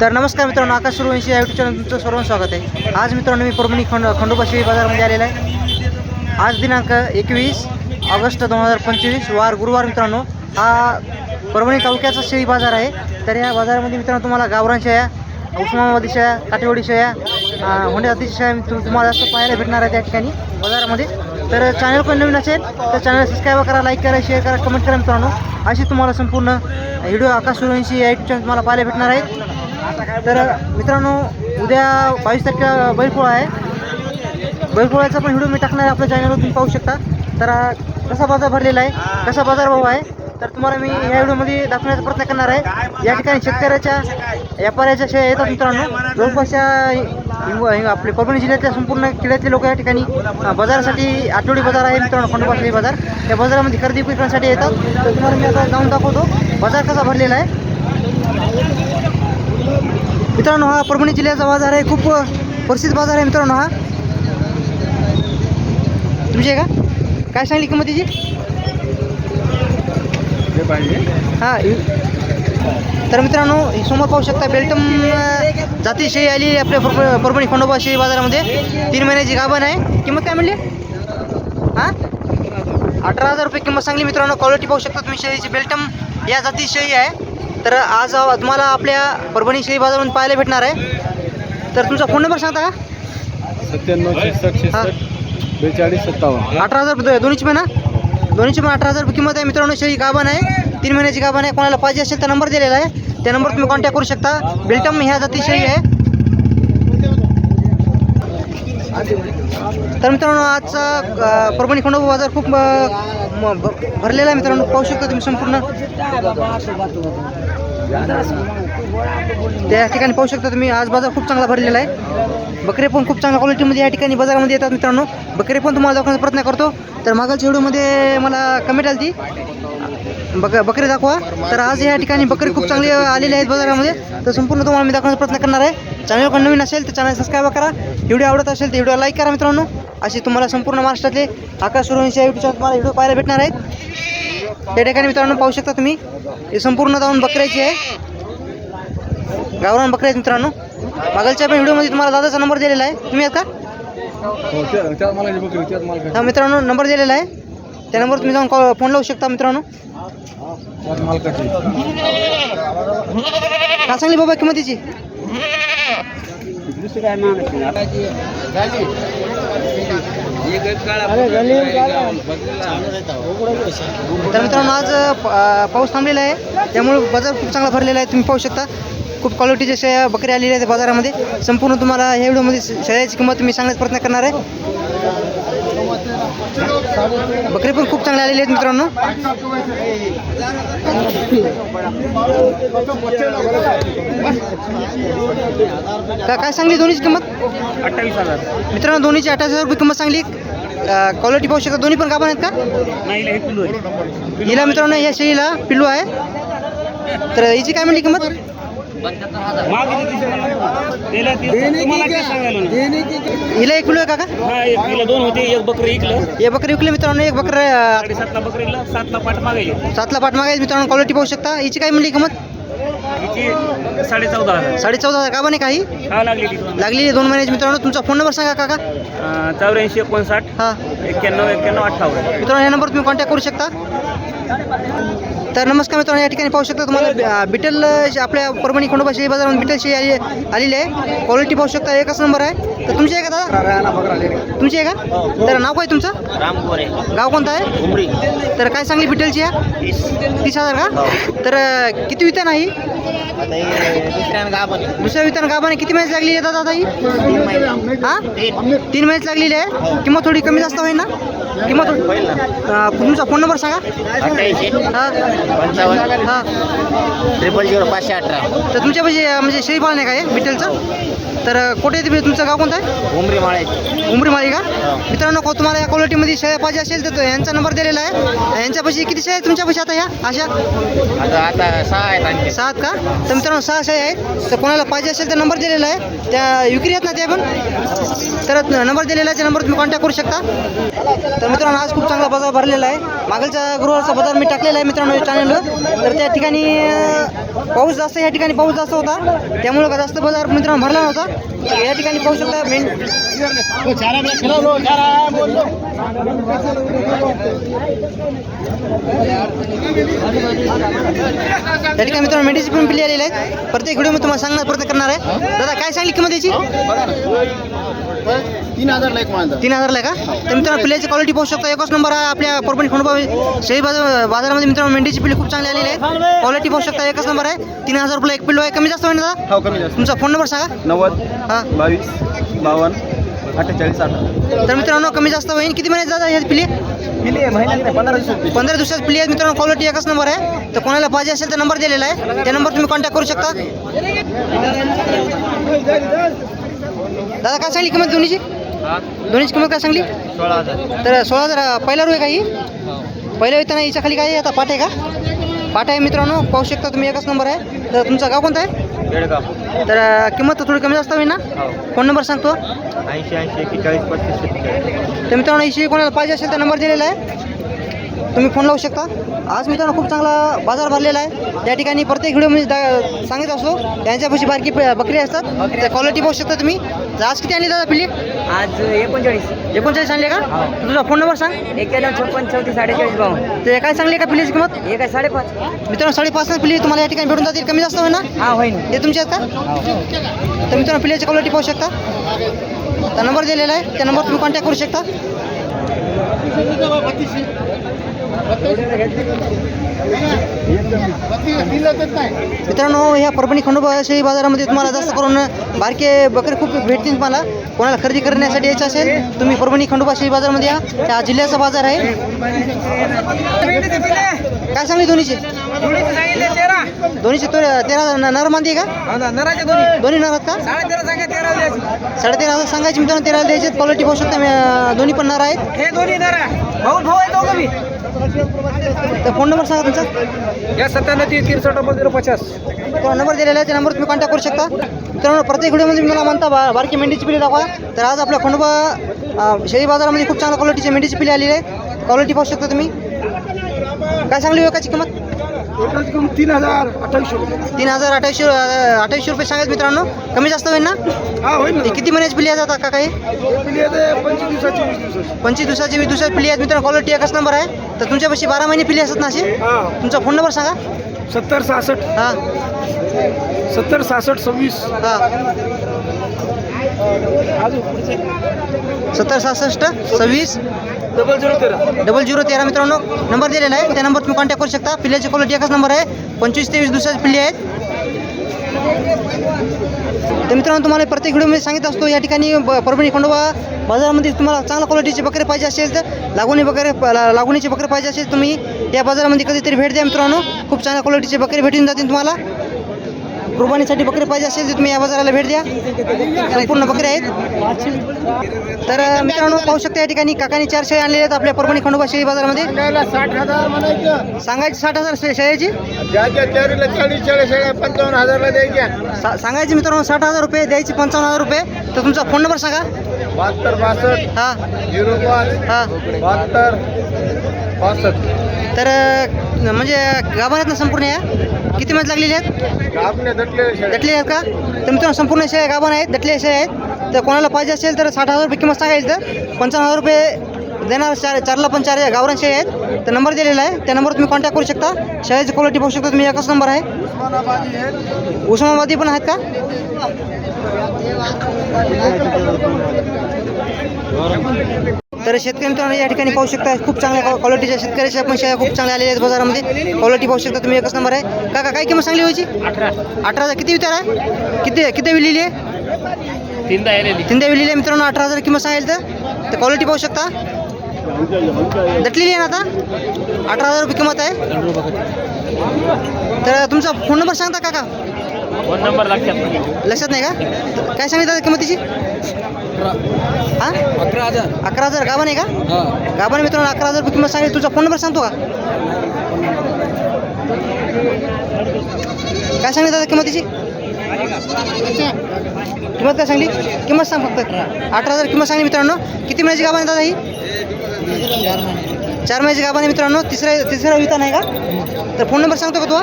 तर नमस्कार मित्रांनो आकाश सुरवंशी या युट्यूब चॅनल तुमचं सर्वांचं स्वागत आहे. आज मित्रांनो मी परभणी खंड खंडोबा शिवी बाजारामध्ये आलेला आहे. आज दिनांक एकवीस ऑगस्ट दोन हजार पंचवीस वार गुरुवार मित्रांनो हा परभणी तालुक्याचा शेळी बाजार आहे. तर या बाजारामध्ये मित्रांनो तुम्हाला गावरान शेळ्या उस्मानाबादी शेळ्या काटेवाडी शेळ्या अं, होंडे जातीच्या शेळ्या तुम्हाला जास्त पाहायला भेटणार आहे त्या ठिकाणी बाजारामध्ये. तर चॅनल पण नवीन असेल तर चॅनल सबस्क्राईब करा लाईक करा शेअर करा कमेंट करा मित्रांनो. अशी तुम्हाला संपूर्ण व्हिडिओ आकाश सूर्यवंशी या युट्यूब चॅनल तुम्हाला पाहायला भेटणार आहे. तर मित्रांनो उद्या बावीस तारखेला बैलपोळा आहे. बैलपोळ्याचा पण व्हिडिओ मी टाकणार आहे आपल्या चॅनलवर तुम्ही पाहू शकता. तर कसा बाजार भरलेला आहे कसा बाजार भाव आहे तर तुम्हाला मी या व्हिडिओमध्ये दाखवण्याचा प्रयत्न करणार आहे. या ठिकाणी शेतकऱ्याच्या व्यापाऱ्याच्या शेळ्या येतात मित्रांनो. जवळपासच्या हिंग- हिंग- आपले परभणी जिल्ह्यातल्या संपूर्ण खेड्यातले लोक या ठिकाणी बाजारासाठी आठवडी बाजार आहे मित्रांनो खंडोबा शेळी बाजार. त्या बाजारामध्ये खरेदी विक्रीसाठी येतात. तर तुम्हाला मी आता जाऊन दाखवतो. बाजार कसा भरलेला आहे. मित्रांनो हा परभणी जिल्ह्याचा बाजार आहे. खूप प्रसिद्ध बाजार आहे मित्रांनो हा. तुमची आहे का? काय सांगली किंमत त्याची हां तर मित्रांनो हे समोर पाहू शकता बेल्टम अ, जाती शेळी आली आपल्या परभ- परभणी खंडोबा शेळी बाजारामध्ये. तीन महिन्याची गाभण आहे. किंमत काय म्हणली? हां? अठरा हजार रुपये किंमत सांगली मित्रांनो. क्वालिटी पाहू शकता तुम्ही शेळीची बेल्टम. या जाती शेळी आहे. तर आज तुम्हाला आपल्या परभणी शेळी बाजारामध्ये पाहायला भेटणार आहे. तर तुमचा फोन नंबर सांगता का? सत्त्याण्णव बेचाळीस सत्तावन्न. अठरा हजार रुपये दोन्हीची पण ना दोन्हीची पण अठरा हजार रुपये किंमत आहे मित्रांनो. शेळी गाभण आहे. तीन महिन्याची गाभण आहे. कोणाला पाहिजे असेल तर नंबर दिलेला आहे. त्या नंबर तुम्ही कॉन्टॅक्ट करू शकता. बिल्टम ह्या जाती शेळी आहे. तर मित्रांनो आजचा परभणी खंडोबा बाजार खूप भ- भरलेला आहे. मित्रांनो पाहू शकता तुम्ही संपूर्ण. त्या ठिकाणी पाहू शकता तुम्ही आज बाजार खूप चांगला भरलेला आहे. बकरे पण खूप चांगल्या क्वालिटीमध्ये या ठिकाणी बाजारामध्ये येतात मित्रांनो. बकरे पण तुम्हाला दाखवण्याचा प्रयत्न करतो. तर मागच्या व्हिडिओमध्ये मला कमेंट आली ती बक बकरी दाखवा. तर आज या ठिकाणी बकरी खूप चांगली आलेली आहेत बाजारामध्ये. तर संपूर्ण तुम्हाला मी दाखवण्याचा प्रयत्न करणार आहे. चॅनल पण नवीन असेल तर चॅनल सबस्क्राईब करा. व्हिडिओ आवडत असेल तर व्हिडिओ लाईक करा मित्रांनो. अशी तुम्हाला संपूर्ण महाराष्ट्रातले आकाश सूर्यवंशी या युट्यूब तुम्हाला व्हिडिओ पाहायला भेटणार आहेत. या ठिकाणी मित्रांनो पाहू शकता तुम्ही. हे संपूर्ण जाऊन बकऱ्याची आहे. गावरान बकरे आहेत मित्रांनो. मागलच्या पण व्हिडिओमध्ये तुम्हाला दादाचा नंबर दिलेला आहे. तुम्ही आहेत का? हो हा मित्रांनो नंबर दिलेला आहे. त्या नंबर तुम्ही जाऊन कॉ फोन लावू शकता मित्रांनो. काय का सांगली बाबा किंमत दुसरी तर मित्रांनो आज पाऊस थांबलेला आहे. त्यामुळे बाजार खूप चांगला भरलेला आहे. तुम्ही पाहू शकता. खूप क्वालिटीच्या शेळ्या बकऱ्या आलेल्या आहेत बाजारामध्ये. संपूर्ण तुम्हाला ह्या व्हिडिओमध्ये शेळ्याची किंमत मी सांगण्याचा प्रयत्न करणार आहे. बकरी पण खूप चांगले आलेले आहेत मित्रांनो. का काय सांगली दोन्हीची किंमत? अठ्ठावीस हजार मित्रांनो दोन्हीची अठ्ठावीस हजार रुपये किंमत सांगली. क्वालिटी पाहू शकता. दोन्ही पण गाभण आहेत का? नाही हिला मित्रांनो या शेळीला पिल्लू आहे. तर हिची काय म्हणली किंमत? हिला एक हा एक किलो दोन होते एक बकरी इकलं. हे बकरी विकली मित्रांनो एक बकरी अं, साडेसातला बकरीला सातला पाठ मागायली सातला पाठ मागायची मित्रांनो क्वालिटी पाहू शकता. हिची काय म्हणली किंमत? साडे चौदा हजार. साडे चौदा हजार गाभण आहे काही हा? लागलेली दोन महिन्याची मित्रांनो. तुमचा फोन नंबर सांगा काका. चौऱ्याऐंशी एकोणसाठ हां. एक्क्याण्णव एक्क्याण्णव अठ्ठावन्न. मित्रांनो या नंबर तुम्ही कॉन्टॅक्ट करू शकता. तर नमस्कार मित्रांनो या ठिकाणी पाहू शकता तुम्हाला बिटल आपल्या परभणी खंडोबा शेळी बाजारामध्ये बिटल शेळी आली आलेली आहे. क्वालिटी पाहू शकता एकच नंबर आहे. तर तुमची आहे का दादा? तुमची आहे का? तर नाव काय तुमचं? गाव कोणतं आहे? तर काय सांगली बिटलची आहे? तीस. हजार का? तर अं, किती वितान आहे ही? आता हे दुसऱ्यानं गाभण. दुसऱ्या वितान गाभाने किती मॅच लागलेली आहे दादा ही तीन महिने हां? तीन तीन मॅच लागलेली आहे. किंमत थोडी कमी जास्त होईल ना? किंमत थोडी- होईल ना. अं, तुमचा फोन नंबर सांगा. अठ्ठ्याऐंशी हां. पंचावन्न. हां. ट्रिपल झिरो पाचशे अठरा. तर तुमच्यापाशी अं, म्हणजे शेळी पालन आहे का हे? बिटलचं तर अं, कुठे आहे तुम्ही तुमचं? गाव कोणतं आहे? उमरी माळ्याची उमरी माळी का मित्रांनो को तुम्हाला या क्वालिटीमध्ये शेळ्या पाहिजे असेल तर तो यांचा नंबर दिलेला आहे. यांच्यापाशी किती शेळ्या आहेत तुमच्यापाशी आता ह्या अशा? आता आता सहा आहेत आणखी. सात का? तर मित्रांनो सहा शेळ्या आहेत तर कोणाला पाहिजे असेल तर नंबर दिलेला आहे. त्या विक्री आहेत ना त्या पण? तर नंबर दिलेला आहे त्या नंबर तुम्ही कॉन्टॅक्ट करू शकता. तर मित्रांनो आज खूप चांगला बाजार भरलेला आहे. मागलच्या गृहाचा बाजार मी टाकलेला आहे मित्रांनो चॅनलवर तर त्या ठिकाणी पाऊस जास्त या ठिकाणी पाऊस जास्त होता. त्यामुळं का जास्त बाजार मित्रांनो भरला नव्हता. या ठिकाणी पाहू शकता मेन त्या ठिकाणी मित्रांनो मेडिसिन पण पिली आलेली आहे. प्रत्येक व्हिडिओ मी तुम्हाला सांगण्याचा प्रयत्न करणार आहे. दादा काय सांगली किंमत याची? तीन हजारला एक मांजर तीन हजारला आहे का? तर मित्रांनो पिल्याची क्वालिटी पाहू शकता. एकच नंबर आहे आपल्या परभणी खंडोबा शेळी बाजार बाजारामध्ये मित्रांनो मेंढीची पिल्ली खूप चांगली आलेली आहे. क्वालिटी पाहू शकता. एकच नंबर आहे. तीन हजार रुपये एक पिल्लो आहे. कमी जास्त होईल ना हो कमी जास्त. तुमचा फोन नंबर सांगा. नव्वद हां. बावीस बावन्न अठ्ठेचाळीस आठ तर मित्रांनो कमी जास्त होईल. किती महिन्यात जातात ह्या पिल्ली? किती आहे पंधरा दिवसात पंधरा दिवसात आहेत मित्रांनो क्वालिटी एकच नंबर आहे. तर कोणाला पाहिजे असेल तर नंबर दिलेला आहे. त्या नंबर तुम्ही कॉन्टॅक्ट करू शकता. दादा काय सांगली किंमत दोन्हीची? दोन्हीची किंमत काय सांगली? सोळा हजार तर सोळा हजार पहिला रू आहे काही पहिल्या येताना हिच्या खाली काय आहे? आता पाट आहे का? पाट आहे मित्रांनो पाहू शकता तुम्ही एकच नंबर आहे. तर तुमचं गाव कोणतं आहे? तर किंमत तर थोडी कमी जास्त होईल ना? हो. फोन नंबर सांगतो. ऐंशी ऐंशी एक्केचाळीस पस्तीस तर मित्रांनो इशी कोणाला पाहिजे असेल तर नंबर दिलेला आहे. तुम्ही फोन लावू शकता. आज मित्रांनो खूप चांगला बाजार भरलेला आहे. त्या ठिकाणी प्रत्येक व्हिडिओमध्ये दा सांगत असतो त्यांच्यापाशी बारकी बकरी असतात. त्या क्वालिटी पाहू शकता तुम्ही. आज किती आणली दादा पिल्ली आज एकोणचाळीस. एकोणचाळीस आणले का? तुझा फोन नंबर सांग. एक्क्याण्णव छप्पन चौतीस साडेचाळीस बावन्न. ते काय सांगली का पिल्लीची किंमत? एक आहे साडेपाच. मित्रांनो साडेपाच पिल्ली तुम्हाला या ठिकाणी भेटून जातील. कमी जास्त होईल ना हा होईन. ते तुमचे आहेत का? तर मित्रांनो पिल्याची क्वालिटी पाहू शकता. त्या नंबर दिलेला आहे. त्या नंबर तुम्ही कॉन्टॅक्ट करू शकता. मित्रांनो ह्या परभणी खंडोबा शेळी बाजारामध्ये तुम्हाला जास्त करून बारके बकरे खूप भेटतील तुम्हाला. कोणाला खरेदी करण्यासाठी यायचं असेल तुम्ही परभणी खंडोबा शेळी बाजारामध्ये या. त्या जिल्ह्याचा बाजार आहे. काय सांगली दोन्हीचे दोन्हीचे तेरा नर मानते का? दोन्ही नर आहेत का? साडेतेरा हजार सांगायचे मित्रांनो तेरा द्यायचे क्वालिटी पाहू शकता दोन्ही पण नर आहेत. हे दोन्ही जरा भाऊ भाऊ आहे तर फोन नंबर सांगा तुमचा. या सत्त्याण्णव तीस तीन सत्तर झिरो पचास. तो नंबर दिलेला आहे त्या नंबर तुम्ही कॉन्टॅक्ट करू शकता. मित्रांनो प्रत्येक व्हिडिओमध्ये मी मला म्हणता बा बारकी मेंढीची पिली दाखवा. तर आज आपल्या खंडोबा शेळी बाजारामध्ये खूप चांगल्या क्वालिटीची मेंढीची पिली आलेली आहे. क्वालिटी पाहू शकता तुम्ही. काय सांगली एकाची तीन हजार अठ्ठावीसशे रुपये. तीन हजार अठ्ठावीसशे अठ्ठावीसशे रुपये सांगायचे मित्रांनो. कमी जास्त होईल ना? हा होईल ते किती महिन्याची पिली आहेत आता का काही पंचवीस दिवसाची वीस दिवसाची. पंचवीस दिवसाची वीस दिवसाची पिली आहेत मित्रांनो. क्वालिटी एकच नंबर आहे. तर तुमच्यापाशी बारा महिने पिली असतात ना अशी? हा. तुमचा फोन नंबर सांगा. सत्तर सहासष्ट. हां. सत्तर सहासष्ट सव्वीस. हां. सत्तर सहासष्ट सव्वीस. डबल झिरो तेरा. डबल झिरो तेरा मित्रांनो. नंबर दिलेला आहे. त्या नंबर तुम्ही कॉन्टॅक्ट करू शकता. पिल्ल्याची क्वालिटी एकच नंबर आहे. पंचवीस तेवीस दुसऱ्याच पिल्ले पिल्ली आहेत. तर मित्रांनो तुम्हाला प्रत्येक व्हिडिओमध्ये सांगित असतो. या ठिकाणी परभणी खंडोबा बाजारामध्ये तुम्हाला चांगल्या क्वालिटीचे बकरे पाहिजे असेल तर लागवणी बकरे प- लागवणीचे बकरे पाहिजे असेल तुम्ही या बाजारामध्ये कधीतरी भेट द्या मित्रांनो. खूप चांगल्या क्वालिटीचे बकरे भेटून जातील तुम्हाला. कुर्बानीसाठी बकरे पाहिजे असेल तर तुम्ही या बाजाराला भेट द्या. संपूर्ण बकरे आहेत. तर मित्रांनो पाहू शकता या ठिकाणी काकानी चार शेळ्या आणलेल्या आहेत आपल्या परभणी खंडोबा शेळी बाजारामध्ये. साठ हजार म्हणायचं. सांगायची साठ हजार शेळ्याची? पंचावन्न हजारला सांगायची मित्रांनो साठ हजार रुपये द्यायची पंचावन्न हजार रुपये. तर तुमचा फोन नंबर सांगा. बहात्तर बासष्ट हां. झिरो पाच हां. बहात्तर पासष्ट. तर म्हणजे गाभाऱ्यात ना संपूर्ण या? किती महिन्यात लागलेली आहेत? दटले आहेत. का? तर मित्रांनो संपूर्ण शेळ्या गाभण आहेत दटले शेळ्या आहेत. तर कोणाला पाहिजे असेल तर साठ हजार रुपये किंमत सांगायची तर पंचावन्न हजार रुपये देणार चार चारला पण चार गावरान शेळ्या आहेत. तर नंबर दिलेला आहे. त्या नंबरवर तुम्ही कॉन्टॅक्ट करू शकता. शेळ्याची क्वालिटी पाहू शकता तुम्ही. एकच नंबर आहे. उस्मानाबादी पण आहेत का? तर शेतकरी मित्रांनो या ठिकाणी पाहू शकता खूप चांगल्या क्वालिटीच्या शेतकऱ्याच्या पण शेळ्या खूप चांगल्या आलेल्या आहेत बाजारामध्ये. क्वालिटी पाहू शकता तुम्ही एकच नंबर आहे. काका काय किंमत सांगली व्हायची अठरा. अठरा हजार. किती विचार? आहे किती किती विलेली आहे? तीनदा विलेली आहे मित्रांनो अठरा हजार किंमत सांगेल तर. क्वालिटी पाहू शकता. दटलेली आहे ना आता? अठरा हजार रुपये किंमत आहे. तर तुमचा फोन नंबर सांगता काका? फोन नंबर लक्षात नाही. का? काय सांगितलं किंमतीची? हां अकरा हजार. अकरा हजार गाभा आहे का? गाभाने मित्रांनो अकरा हजार किंमत सांगितली तुझा फोन नंबर सांगतो का? काय सांगितलं दादा किंमतीची? किंमत काय सांगली? किंमत सांग फक्त. अठरा हजार किंमत सांगली मित्रांनो. किती महिन्याची गाभा आहे दादा ही? चार महिन्याची गाभण आहे मित्रांनो. तिसऱ्या तिसरा वितान आहे का? तर फोन नंबर सांगतो का तू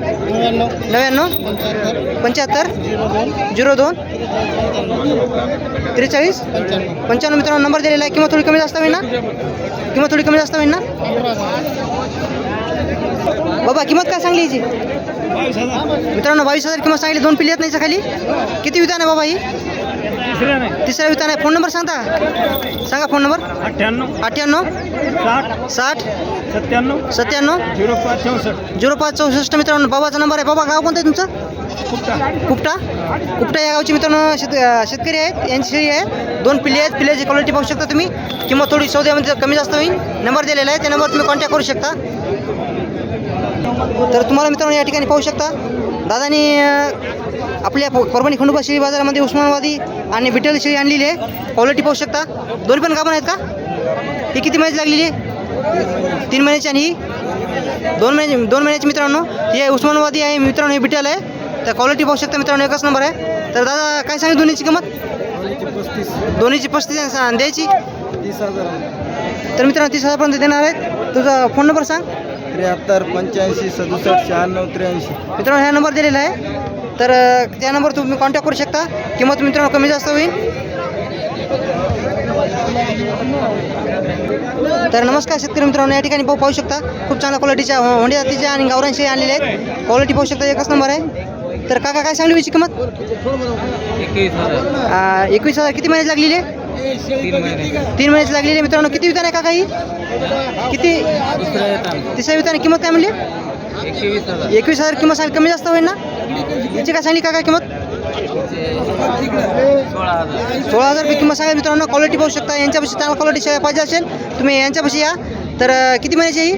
नव्याण्णव. पंच्याहत्तर. झिरो दोन. त्रेचाळीस. पंच्याण्णव मित्रांनो नंबर दिलेला आहे. किंवा थोडी कमी जास्त होईल ना? किंवा थोडी कमी जास्त होईल ना? बाबा किंमत काय सांगली याची मित्रांनो बावीस हजार किंमत सांगली. दोन पिल्ली आहेत नाही खाली? किती विधान आहे बाबा ही? तिसऱ्या विधान आहे. फोन नंबर सांगता? सांगा फोन नंबर. अठ्ठ्याण्णव. अठ्ठ्याण्णव. साठ. साठ. सत्त्याण्णव. सत्त्याण्णव. झिरो पाच चौसष्ट. झिरो पाच चौसष्ट मित्रांनो बाबाचा नंबर आहे. बाबा गाव कोणतं आहे तुमचं? कुपटा. कुपटा? या गावचे मित्रांनो शेत शेतकरी आहेत. यांची शेळी आहे. दोन पिल्ले आहेत. पिल्ल्याची क्वालिटी पाहू शकता तुम्ही. किंवा थोडी सौद्यामध्ये कमी जास्त होईल. नंबर दिलेला आहे. त्या नंबर तुम्ही कॉन्टॅक्ट करू शकता. तर तुम्हाला मित्रांनो या ठिकाणी पाहू शकता. दादानी आपल्या परभणी खंडोबा शेळी बाजारामध्ये उस्मानाबादी आणि विठ्ठल शेळी आणलेली आहे. क्वालिटी पाहू शकता. दोन्ही पण गाभण आहेत का? ही किती महिन्याची लागलेली आहे? तीन महिन्याची आणि ही? दोन महिन्याची दोन महिन्याची मित्रांनो. ही आहे उस्मानाबादी आहे मित्रांनो हे बिटेल आहे. तर क्वालिटी पाहू शकता मित्रांनो एकच नंबर आहे. तर दादा काय सांगितलं दोन्हीची किंमत? दोन्हीची पस्तीस. द्यायची? तीस हजार. तर मित्रांनो तीस हजारपर्यंत देणार आहेत. तुझा फोन नंबर सांग. त्र्याहत्तर पंच्याऐंशी सदुसष्ट शहाण्णव त्र्याऐंशी. मित्रांनो ह्या नंबर दिलेला आहे. तर त्या नंबर तुम्ही कॉन्टॅक्ट करू शकता. किंमत मित्रांनो कमी जास्त होईल. तर नमस्कार शेतकरी मित्रांनो या ठिकाणी पाहू शकता. खूप चांगल्या क्वालिटीच्या होंडी जातीच्या आणि गावरांशी आणलेले आहेत. क्वालिटी पाहू शकता एकच नंबर आहे. तर काका काय सांगली याची किंमत? एकवीस हजार. किती महिन्याची लागलेली आहे? तीन महिने. तीन महिन्याची लागलेली आहे मित्रांनो. किती विधान आहे काका ही? किती? तिसऱ्या विधान किंमत काय म्हणली? एकवीस हजार. किंमत सांग कमी जास्त होईल ना? याची काय सांगली काका किंमत? सोळा हजार. रुपये किंमत सांगा मित्रांनो. क्वालिटी पाहू शकता. यांच्यापाशी चांगला क्वालिटी पाहिजे असेल तुम्ही यांच्यापाशी या. तर किती महिन्याची ही?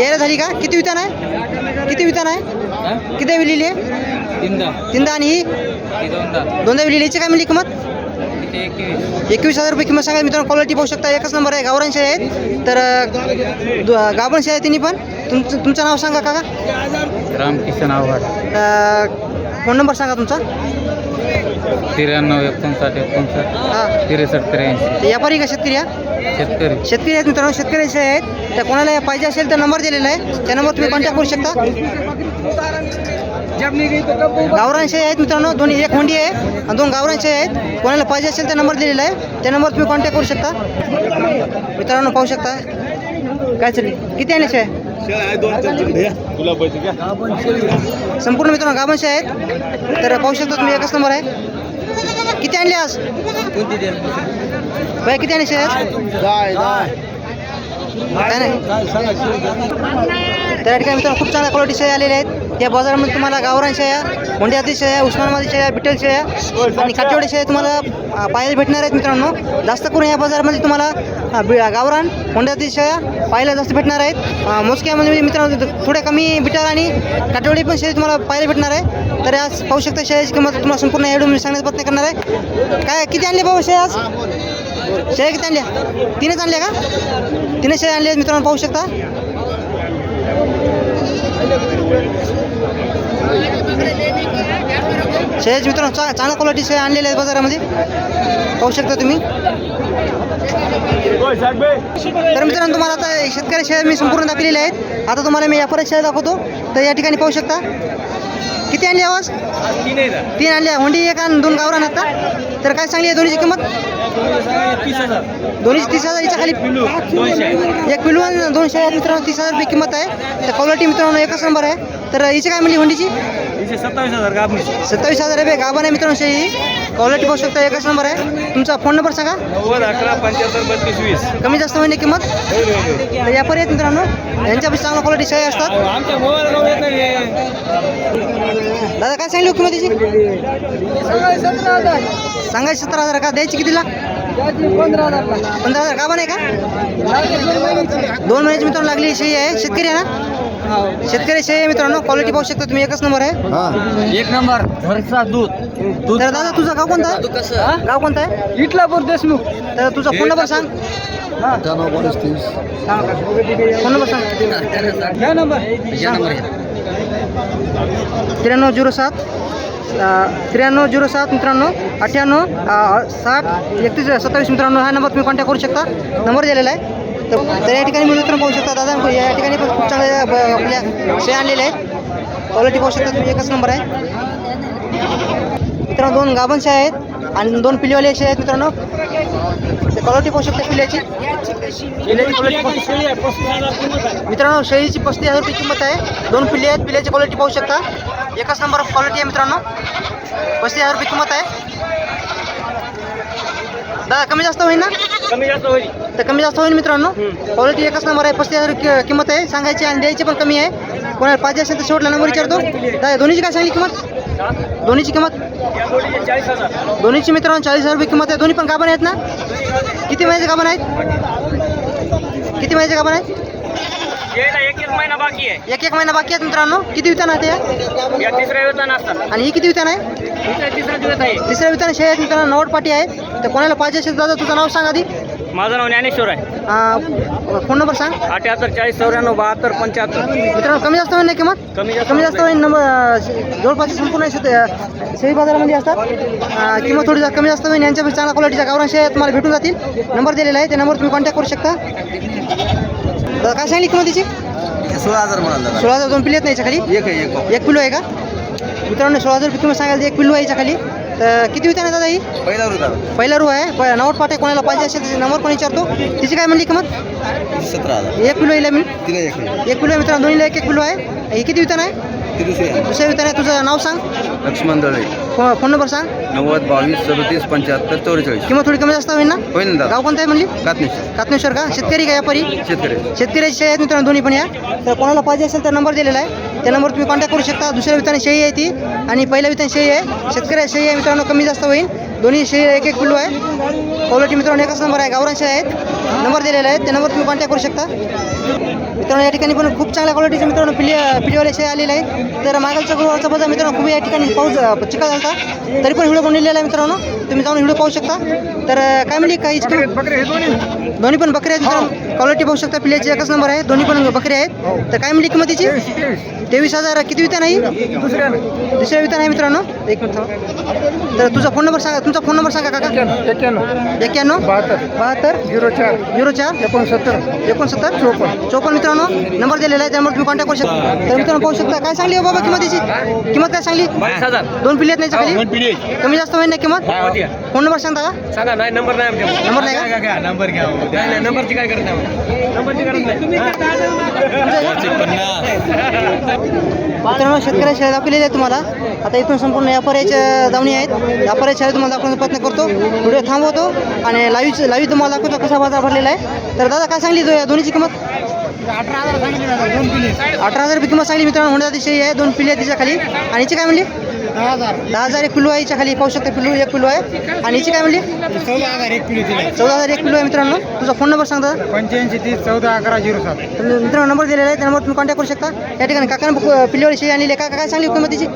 यायला झाली का? किती वितान आहे किती वितान आहे किती विलेली आहे? तीनदा. आणि ही? दोनदा. दोनदा विलेली याची काय मिळली किंमत? एकवीस. हजार रुपये किंमत सांगा मित्रांनो. क्वालिटी पाहू शकता. एकच नंबर आहे. शेळ्या आहेत. तर शेळ्या आहेत तिन्ही पण. तुमचं तुमचं नाव सांगा काका. रामकिशन आव्हाड. फोन नंबर सांगा तुमचा. त्र्याण्णव एकोणसाठ एकोणसाठ हां. त्रेसष्ट त्र्याऐंशी. ते व्यापारी का शेतकरी या शेतकरी. शेतकरी आहेत मित्रांनो शेतकऱ्याचे आहेत. त्या कोणाला पाहिजे असेल तर नंबर दिलेला आहे. त्या नंबर तुम्ही कॉन्टॅक्ट करू शकता. गावरांशे आहेत मित्रांनो दोन्ही एक होंडी आहे आणि दोन गावरांशे आहेत. कोणाला पाहिजे असेल तर नंबर दिलेला आहे. त्या नंबर तुम्ही कॉन्टॅक्ट करू शकता. मित्रांनो पाहू शकता. काय चालली किती आणले आहे? संपूर्ण मित्रांनो गावांशे आहेत. तर पाहू शकता तुम्ही एकच नंबर आहे. किती आणले आज? बाय किती आणले जाय काय नाही. त्या ठिकाणी मित्रांनो खूप चांगल्या क्वालिटी शेळ्या आलेल्या आहेत. या बाजारामध्ये तुम्हाला गावरान शेळ्या मोंड्यातील शेळ्या उस्मानाबादी शेळ्या बिठ्ठल शेळ्या आणि काठेवाडी शेळ्या तुम्हाला पाहायला भेटणार आहेत मित्रांनो. जास्त करून या बाजारामध्ये तुम्हाला बि- गावरान मोंड्यातील शेळ्या पाहायला जास्त भेटणार आहेत. मोजक्यामध्ये मित्रांनो थोड्या कमी बिटार आणि काठेवाडी पण शेळी तुम्हाला पाहायला भेटणार आहे. तर आज पाहू शकता शेळ्याची किंमत तुम्हाला संपूर्ण एवढं मी सांगण्याचा प्रयत्न करणार आहे. काय किती आणले बाबा शेळ्या आज? शेळ्या किती आणल्या? तिनेच आणल्या का? तिने शेळ्या आणल्या आहेत मित्रांनो पाहू शकता. शेज मित्रांनो चा चांगल्या क्वालिटी शेळ्या आणलेल्या आहेत बाजारामध्ये. पाहू शकता तुम्ही. तर मित्रांनो तुम्हाला आता शेतकरी शेळ्या मी संपूर्ण दाखवलेल्या आहेत. आता तुम्हाला मी व्यापारी शेळ्या दाखवतो. तर या ठिकाणी पाहू शकता. किती आणली आवाज? तीन आणल्या होंडी एक आणि दोन गावरान आता तर काय सांगली आहे दोन्हीची किंमत? दोन्हीची तीस हजार याच्या खाली. एक पिलू आणि दोनशे मित्रांनो. तीस हजार रुपये किंमत आहे. तर क्वालिटी मित्रांनो एकच नंबर आहे. तर हिची काय म्हणली होंडीची? सत्तावीस हजार गाभ सत्तावीस हजार रुपये गाभा आहे मित्रांनो शेळी क्वालिटी पाहू शकता एकच नंबर आहे. तुमचा फोन नंबर सांगा. नव्वद अकरा पंच्याहत्तर बत्तीस वीस. कमी जास्त होईल किंमत? व्यापारी आहेत मित्रांनो यांच्यापाशी चांगल्या क्वालिटी शेळी असतात. दादा काय सांगली हो किंमत तिची सांगायची सतरा हजार का? द्यायची कितीला? पंधरा हजार. पंधरा हजार नाही का? दोन महिन्याची मित्रांनो लागली शेळी आहे. शेतकरी आहे ना? शेतकरी शेळी आहे मित्रांनो क्वालिटी पाहू शकता तुम्ही. एकच नंबर आहे. हा. एक नंबर घरचा दूध. दूध तर दादा तुझं गाव कोणतं? आहे कसं? गाव कोणतं आहे? इटलापूर देशमुख. तर तुझा फोन नंबर सांग. फोन नंबर सांग या नंबर. या नंबर त्र्याण्णव झिरो सात त्र्याण्णव झिरो सात मित्रांनो अठ्ठ्याण्णव साठ एकतीस सत्तावीस मित्रांनो हा नंबर तुम्ही कॉन्टॅक्ट करू शकता. नंबर दिलेला आहे. तर तर या ठिकाणी मी पाहू शकता दादा. म्हणजे या ठिकाणी पण खूप चांगल्या आपल्या शे आणलेले आहेत. क्वालिटी पाहू शकता तुम्ही एकच नंबर आहे. मित्रांनो दोन गाभण शेळ्या आहेत आणि दोन पिलीवाले असे आहेत मित्रांनो. ते क्वालिटी पाहू शकता पिल्याची. पिल्याची क्वालिटी पाहू मित्रांनो शेळीची पस्तीस हजार रुपये किंमत आहे. दोन पिल्ले आहेत पिल्याची क्वालिटी पाहू शकता. एकाच नंबर ऑफ क्वालिटी आहे मित्रांनो. पस्तीस हजार रुपये किंमत आहे. दादा कमी जास्त होईल ना? कमी जास्त होईल. तर कमी जास्त होईल मित्रांनो. क्वालिटी एकच नंबर आहे पस्तीस हजार किंमत आहे. सांगायची आणि द्यायची पण कमी आहे. कोणाला पाहिजे असेल तर शेवटला नंबर विचारतो. दादा दोन्हीची काय सांगली किंमत? दोन्हीची किंमत? दोन्हीची मित्रांनो चाळीस हजार रुपये किंमत आहे. दोन्ही पण गाभण आहेत ना? किती महिन्याचे गाभण आहेत? किती महिन्याचे गाभण आहेत? एक एक महिना बाकी आहे. एक एक महिना बाकी आहेत मित्रांनो. किती वितान आहे ते? या तिसऱ्या वेतन असतात. आणि ही किती वितान आहे. तिसऱ्या वितान शे मित्रांनो नवड पाटी आहे तर कोणाला पाहिजे असेल दादा तुझं नाव सांग आधी. माझं नाव ज्ञानेश्वर आहे. फोन नंबर सांग. अठ्याहत्तर चाळीस चौऱ्याण्णव बहात्तर पंच्याहत्तर. मित्रांनो कमी जास्त होईल ना किंमत? कमी जास्त कमी जास्त होईल. नंबर जवळपास संपूर्ण शेत- शेळी बाजारामध्ये असतात. अं, किंमत थोडी जा- कमी जास्त होईल. यांच्या चांगल्या क्वालिटीच्या गावरान शेळ्या तुम्हाला भेटून जातील. नंबर दिलेला आहे. त्या नंबर तुम्ही कॉन्टॅक्ट करू शकता. काय सांगली किंमत तिची? सोळा हजार म्हणाल सोळा हजार दोन पिल्ले आहेत ना याच्या खाली एक आहे एक एक पिलो आहे का? मित्रांनो सोळा हजार रुपये किंमत सांगायला एक पिल्लू आहे याच्या खाली तर किती वितान आहे दादा ही? पहिला रुपया पहिला रू आहे. प- नवट पाटे कोणाला पाहिजे असेल त्याचे नंबर पण विचारतो? तिची काय म्हणली किंमत? सतरा हजार. एक किलो येईल मी. तिला एक. एक किलो आहे मित्रांनो दोन्हीला एक एक किलो आहे. हे किती वितान आहे? ती दुसरी आहे. दुसऱ्या तुझं नाव सांग. लक्ष्मण दळे. फो- फोन नंबर सांग. नव्वद बावीस सदतीस पंच्याहत्तर चौवेचाळीस. किंमत थोडी कमी जास्त होईल ना? होईल ना. दादा गाव कोणतं आहे म्हणली? कातनेश्वर. कातनेश्वर का? शेतकरी का व्यापारी? शेतकरी. शेतकऱ्याची शेळी आहेत मित्रांनो दोन्ही पण या. तर कोणाला पाहिजे असेल तर नंबर दिलेला आहे. त्या नंबर तुम्ही कॉन्टॅक्ट करू शकता. दुसऱ्या विताने शेळी आहे ती. आणि पहिल्या विताने शेळी आहे. शेतकऱ्या शेळी आहे मित्रांनो कमी जास्त होईल. दोन्ही शेळी एक एक किलो आहे. क्वालिटी मित्रांनो एकच नंबर आहे. गावरान शेळी आहेत. नंबर दिलेला आहे. त्या नंबर तुम्ही कॉन्टॅक्ट करू शकता. मित्रांनो या ठिकाणी पण खूप चांगल्या क्वालिटीचे मित्रांनो पिली पिलीवाले शेळी आलेले आहे तर मागलच्या गुरुवारचा बाजार मित्रांनो खूप या ठिकाणी पाऊस चिखल झाला. तरी पण व्हिडिओ बनवलेला आहे मित्रांनो. तुम्ही जाऊन व्हिडिओ पाहू शकता. तर काय म्हणली काही दोन्ही पण बकरी आहेत मित्रांनो. क्वालिटी पाहू शकता पिल्याची एकच नंबर आहे दोन्ही पण बकरी आहेत. तर काय म्हणली किंमतीची तेवीस हजार. किती वितान आहे दुसऱ्या दुसऱ्या वितान आहे मित्रांनो? एक मिनिट. तर तुझा फोन नंबर सांगा तुमचा फोन नंबर सांगा काका. एक्क्याण्णव एक्क्याण्णव. बहात्तर. बहात्तर? झिरो चार. झिरो चार? एकोणसत्तर. एकोणसत्तर? चोपन्न. चोपन्न मित्रांनो नंबर दिलेला आहे त्यामुळे तुम्ही कॉन्टॅक्ट करू शकता. तर मित्रांनो पाहू शकता काय सांगली हो बाबा किंमतीची किंमत काय सांगली? दोन पिल्ले आहेत नाही खाली कमी जास्त होईल ना किंमत? फोन नंबर सांगता का? सांगा नाही नंबर नाही नंबर नाही का? नंबर घ्या नाही नंबरची काय नाही करत मित्रांनो शेतकऱ्या शाळा दाखवलेल्या आहेत तुम्हाला. आता इथून संपूर्ण व्यापाऱ्याच्या दावणी आहेत. व्यापाऱ्या शाळेत तुम्हाला दाखवण्याचा प्रयत्न करतो. व्हिडिओ थांबवतो आणि लाईव्ह लाईव्ह तुम्हाला दाखवतो कसा बाजार भरलेला आहे. तर दादा काय सांगली या दोन्हीची किंमत? अठरा हजार रुपये किंमत सांगली मित्रांनो होण्याची शेळी आहे दोन पिल्ले आहे तिच्या खाली. आणि हिची काय म्हणली? दहा हजार एक पिल्लू आहे हिच्या खाली पाहू शकता पिल्लू एक पिल्लू आहे. आणि हिची काय म्हणली? चौदा हजार एक दिली. चौदा हजार एक पिल्लू आहे मित्रांनो. तुझा फोन नंबर सांगता पंच्याऐंशी तीस चौदा अकरा झिरो सात. तर मित्रांनो नंबर दिलेला आहे त्या नंबर तुम्ही कॉन्टॅक्ट करू शकता. या ठिकाणी काकानं आणलेली आहे. काका काय सांगली किंमतीची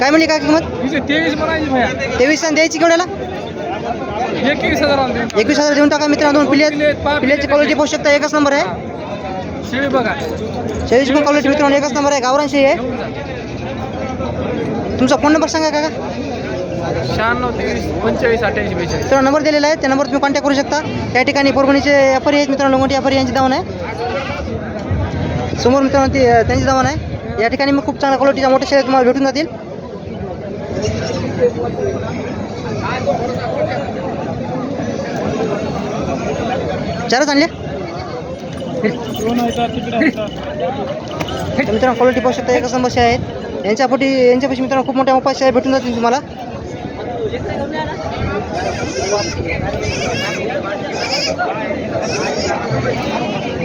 काय म्हणली काय किंमत? तेवीस तेवीस द्यायची केवढ्याला एकवीस हजार एकवीस हजार देऊन टाका मित्रांनो दोन पिल्ले पिल्ल्याची क्वालिटी पाहू शकता एकच नंबर आहे. शेळी बघा. शेळीची पण क्वालिटी मित्रांनो एकच नंबर आहे गावरान शेळी आहे. तुमचा फोन नंबर सांगा काका. शहाण्णव तेवीस पंचेचाळीस अठ्ठ्याऐंशी बेचाळीस. मित्रांनो नंबर दिलेला आहे त्या नंबर तुम्ही कॉन्टॅक्ट करू शकता. त्या ठिकाणी परभणीचे व्यापारी आहेत मित्रांनो लोंगोटी व्यापारी यांची दावण आहे. समोर मित्रांनो ती त्यांची दावण आहे. या ठिकाणी मग खूप चांगल्या क्वालिटीच्या मोठ्या शेळ्या तुम्हाला भेटून जातील. चारच आणल्या तर मित्रांनो क्वालिटी पाहू शकता एका समस्या आहेत. यांच्यापोटी यांच्यापाशी मित्रांनो खूप मोठ्या मोठ्या भेटून जातील तुम्हाला.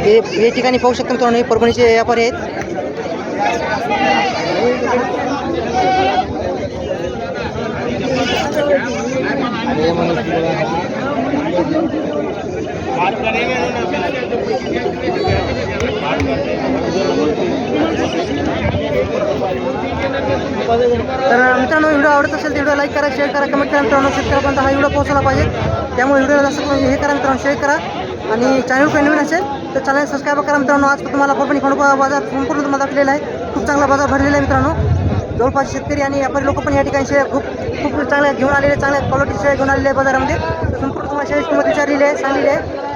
हे हे ठिकाणी पाहू शकता मित्रांनो हे परभणीचे व्यापारी आहेत. तर मित्रांनो व्हिडिओ आवडत असेल तर व्हिडिओ लाईक करा शेअर करा कमेंट करा. मित्रांनो शेतकऱ्यापर्यंत हा व्हिडिओ पोहोचला पाहिजे. त्यामुळे व्हिडिओला जास्त करून हे करा मित्रांनो शेअर करा. आणि चॅनल काही नवीन असेल तर चॅनल सबस्क्राईब करा मित्रांनो. आज तुम्हाला परभणी खंडोबा बाजार संपूर्ण तुम्हाला दाखलेला आहे. खूप चांगला बाजार भरलेला आहे मित्रांनो. जवळपास शेतकरी आणि व्यापारी लोक पण या ठिकाणी शेअर खूप खूप चांगल्या घेऊन आलेले चांगल्या क्वालिटी घेऊन आलेले आहे बाजारामध्ये. संपूर्ण तुम्हाला शेअर किंमत विचारलेली आहे सांगलेली आहे.